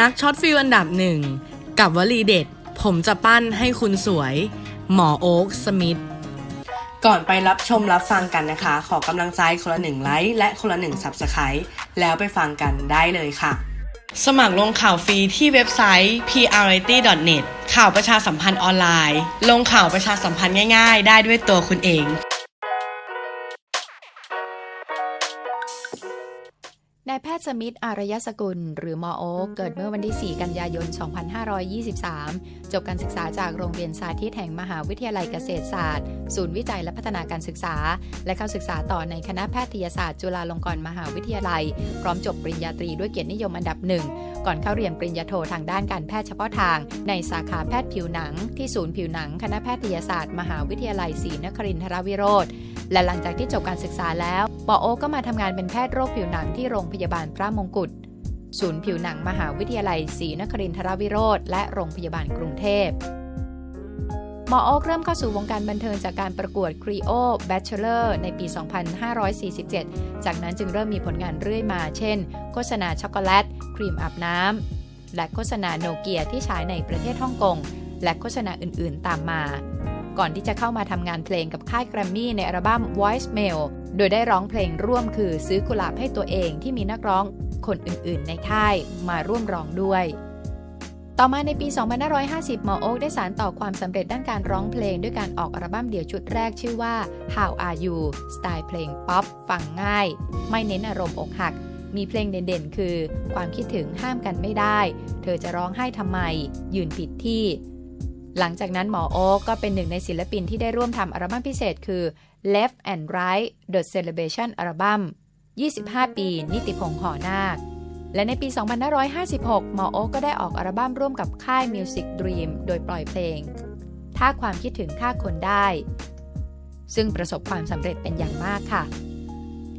นักช็อตฟิลอันดับหนึ่งกับวลีเด็ด ผมจะปั้นให้คุณสวย หมอโอ๊กสมิธก่อนไปรับชมรับฟังกันนะคะ ขอกำลังใจคนละหนึ่งไลค์และคนละหนึ่ง Subscribe แล้วไปฟังกันได้เลยค่ะ สมัครลงข่าวฟรีที่เว็บไซต์ prity.net ข่าวประชาสัมพันธ์ออนไลน์ ลงข่าวประชาสัมพันธ์ง่าย ๆ ได้ด้วยตัวคุณเอง นายแพทย์สมิทธอารยสกุล หรือหมอโอ๊กเกิดเมื่อวันที่ 4 กันยายน 2523 จบการศึกษาจากโรงเรียนสาธิตแห่งมหาวิทยาลัยเกษตรศาสตร์ ศูนย์วิจัยและพัฒนาการศึกษา และเข้าศึกษาต่อในคณะแพทยศาสตร์ จุฬาลงกรณ์มหาวิทยาลัย พร้อมจบปริญญาตรีด้วยเกียรตินิยมอันดับหนึ่งก่อนเข้าเรียนปริญญาโททางด้านการแพทย์เฉพาะทาง ในสาขาแพทย์ผิวหนัง ที่ศูนย์ผิวหนัง คณะแพทยศาสตร์ มหาวิทยาลัยศรีนครินทรวิโรธ และหลังจากที่จบการศึกษาแล้วปอโอก็มาทำงานเป็นแพทย์โรคผิวหนังที่โรงพยาบาลพระมงกุฎศูนย์ผิวหนังมหาวิทยาลัยศรีนครินทรวิโรธและโรงพยาบาลกรุงเทพหมอโอ๊กเริ่มเข้าสู่วงการบันเทิงจากการประกวด Creo Bachelor ในปี 2547 จากนั้นจึงเริ่มมีผลงานเรื่อยมา เช่น โฆษณาช็อกโกแลต ครีมอาบน้ำ และโฆษณาโนเกียที่ฉายในประเทศฮ่องกง และโฆษณาอื่นๆตามมา ก่อนที่จะเข้ามาทำงานเพลงกับค่ายแกรมมี่ในอัลบั้ม Voice Mail โดยได้ร้องเพลงร่วมคือซื้อกุหลาบให้ตัวเองที่มีนักร้องคนอื่นๆ ในค่ายมาร่วมร้องด้วย ต่อมาในปี 2550 หมอโอ๊กได้สารต่อความสำเร็จด้านการร้องเพลงด้วยการออกอัลบั้มเดี่ยวชุดแรกชื่อว่า How Are You สไตล์เพลงป๊อปฟังง่าย ไม่เน้นอารมณ์อกหัก มีเพลงเด่นๆ คือ ความคิดถึงห้ามกันไม่ได้ เธอจะร้องไห้ทำไม ยืนผิดที่ หลังจากนั้นหมอโอ๊กก็เป็นหนึ่งในศิลปินที่ได้ร่วมทำอัลบั้มพิเศษคือ Left and Right The Celebration Album 25 ปี นิติพงษ์หอนาค และในปี 2556 หมอโอ๊กก็ได้ออกอัลบั้มร่วมกับค่าย Music Dream โดยปล่อยเพลง ถ้าความคิดถึงฆ่าคนได้ ซึ่งประสบความสำเร็จเป็นอย่างมากค่ะ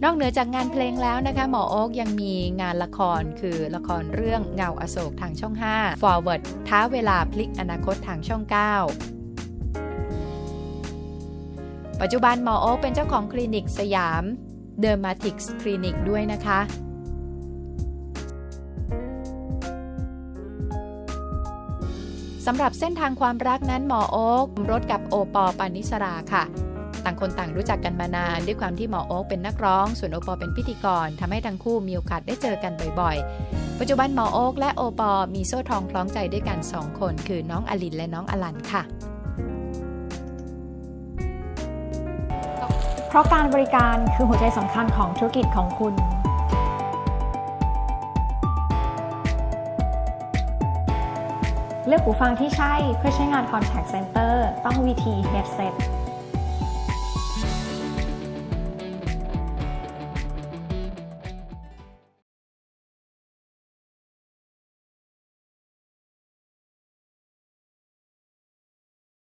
นอกเหนือจากงานเพลงแล้วนะคะ หมอโอ๊กยังมีงานละครคือละครเรื่องเงาอโศกทางช่อง 5 Forward ท้าเวลาพลิกอนาคตทางช่อง 9ปัจจุบันหมอโอ๊กเป็นเจ้าของคลินิกสยามเดอร์มาติกส์คลินิกด้วยนะคะ สำหรับเส้นทางความรักนั้นหมอโอ๊กรถกับโอปอล์ปานิสราค่ะ ต่างคนต่างรู้จักกันมานาน ด้วยความที่หมอโอ๊กเป็นนักร้อง ส่วนโอปอล์เป็นพิธีกรทำให้ทั้งคู่มีโอกาสได้เจอกันบ่อยๆ ปัจจุบันหมอโอ๊กและโอปอมีโซ่ทองคล้องใจด้วยกัน 2 คน คือน้องอลินและน้องอลันค่ะเพราะการบริการคือหัวใจสำคัญของธุรกิจของคุณเลือกหูฟังที่ใช่เพื่อใช้งาน Contact Center ต้อง VT Headset